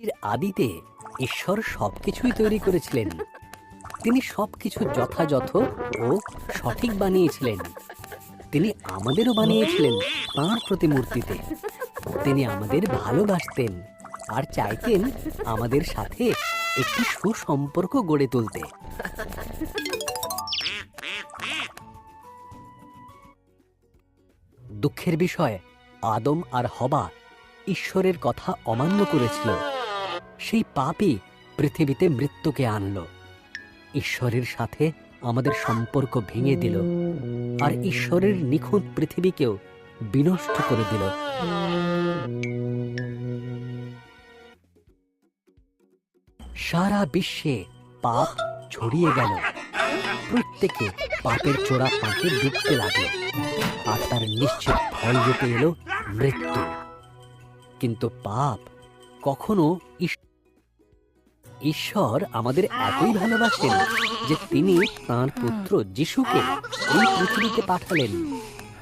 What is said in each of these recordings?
এর আদিতে ঈশ্বর সবকিছুই তৈরি করেছিলেন। তিনি সবকিছু যথাযথ ও সঠিক বানিয়েছিলেন। তিনি আমাদেরও বানিয়েছিলেন তাঁর প্রতিমূর্তিতে। তিনি আমাদের ভালোবাসতেন আর চাইতেন আমাদের সাথে একটি সুসম্পর্ক গড়ে তুলতে। দুঃখের বিষয়, আদম আর হবা ঈশ্বরের কথা অমান্য করেছিল। সেই পাপই পৃথিবীতে মৃত্যুকে আনলো। ঈশ্বরের সাথে আমাদের সম্পর্ক ভেঙে দিল আর ঈশ্বরের নিখুঁত পৃথিবীকেও বিনষ্ট করে দিল। সারা বিশ্বে পাপ ছড়িয়ে গেল। প্রত্যেকে পাপের চোরা পাকে ডুবতে লাগল আর তার নিশ্চিত ফল রূপে এলো মৃত্যু। কিন্তু পাপ কখনো ঈশ্বর আমাদের এতই ভালোবাসেন যে তিনি তাঁর পুত্র যিশুকে এই পৃথিবীতে পাঠালেন।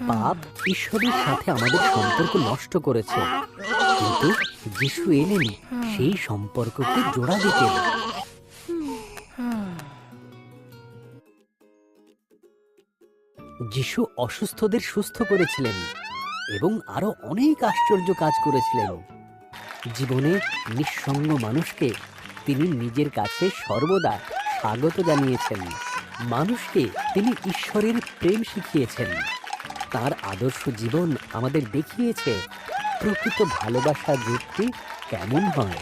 পাপ ঈশ্বরের সাথে আমাদের সম্পর্ক নষ্ট করেছে। কিন্তু যিশু এলেন সেই সম্পর্ককে জোড়া দিতে। যিশু অসুস্থদের সুস্থ করেছিলেন এবং আরও অনেক আশ্চর্য কাজ করেছিলেন। জীবনে নিঃসঙ্গ মানুষকে তিনি নিজের কাছে সর্বদা স্বাগত জানিয়েছেন। মানুষকে তিনি ঈশ্বরের প্রেম শিখিয়েছেন। তার আদর্শ জীবন আমাদের দেখিয়েছে। প্রকৃত ভালোবাসার রূপটি কেমন হয়।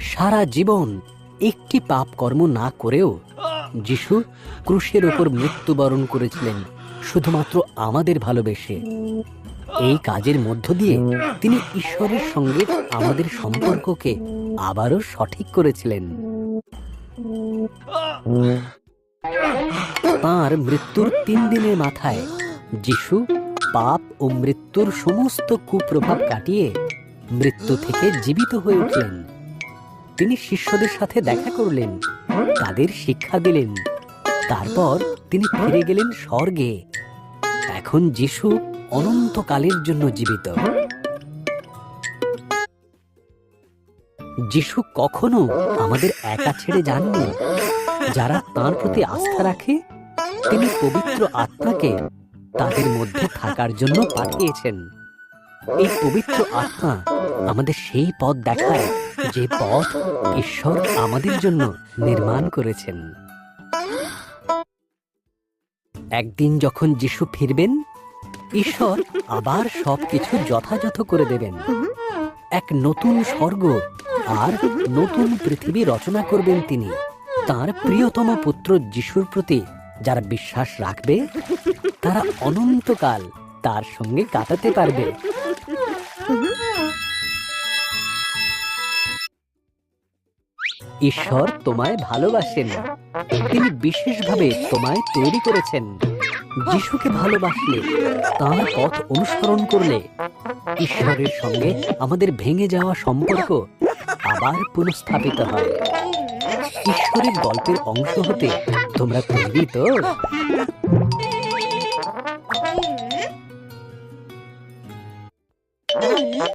সারা জীবন একটি পাপ কর্ম না করেও যিশু ক্রুশের ওপর মৃত্যুবরণ করেছিলেন, শুধুমাত্র আমাদের ভালোবেসে। এই কাজের মধ্য দিয়ে তিনি ঈশ্বরের সঙ্গে আমাদের সম্পর্ককে আবারও সঠিক করেছিলেন। তাঁর মৃত্যুর তিন দিনের মাথায় যিশু, পাপ ও মৃত্যুর সমস্ত কুপ্রভাব কাটিয়ে মৃত্যু থেকে জীবিত হয়ে উঠলেন। তিনি শিষ্যদের সাথে দেখা করলেন, তাদের শিক্ষা দিলেন। তারপর তিনি ফিরে গেলেন স্বর্গে। এখন যিশু অনন্তকালের জন্য জীবিত। যিশু কখনো আমাদের একা ছেড়ে যাননি? যারা তার প্রতি আস্থা রাখে, তিনি পবিত্র আত্মাকে তাদের মধ্যে থাকার জন্য পাঠিয়েছেন। এই পবিত্র আত্মা আমাদের সেই পথ দেখায়, যে পথ ঈশ্বর আমাদের জন্য নির্মাণ করেছেন। একদিন যখন যিশু ফিরবেন ঈশ্বর আবার সবকিছু যথাযথ করে দেবেন। এক নতুন স্বর্গ আর নতুন পৃথিবী রচনা করবেন তিনি। তার প্রিয়তম পুত্র যিশুর প্রতি যারা বিশ্বাস রাখবে, তারা অনন্তকাল তার সঙ্গে কাটাতে পারবে। ঈশ্বর তোমায় ভালোবাসেন। তিনি বিশেষভাবে তোমায় তৈরি করেছেন। যিশুকে ভালোবাসলে, তার পথ অনুসরণ করলে ঈশ্বরের সঙ্গে আমাদের ভেঙে যাওয়া সম্পর্ক আবার পুনঃস্থাপিত হয়। ঈশ্বরের গল্পের অংশ হতে তোমরা তৈরি তো